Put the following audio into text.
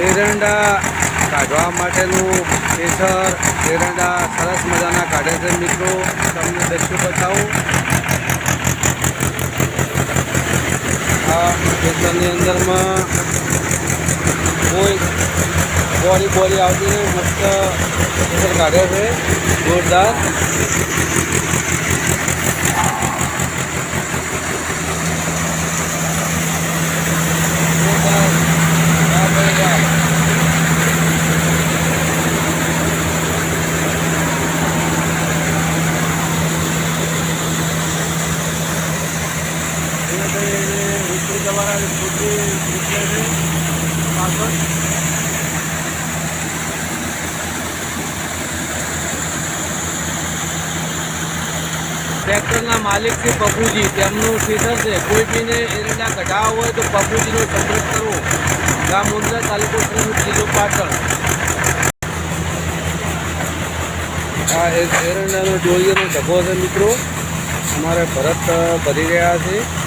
એરંડા કાઢવા માટેનું કેસર એરંડા સરસ મજાના કાઢે છે મિત્રો. તમને દસ્યુ બતાવું. આ કેસરની અંદરમાં કોઈ બોરી બોરી આવતી મસ્ત કેસર કાઢે છે. જોરદાર. પાછળ ટ્રેક્ટરના માલિક છે પપ્પુજી. તેમનું ખેતર છે. કોઈ બીને એરંડા કઢાવવા હોય તો પપ્પુજીનો સંપર્ક કરવો. ગામ મુંદ્રા તાલુકો જિલ્લો પાટણ. આ એરંડાનો જોડીઓનો ડબ્બો છે મિત્રો. અમારે ભરત ભરી રહ્યા છે.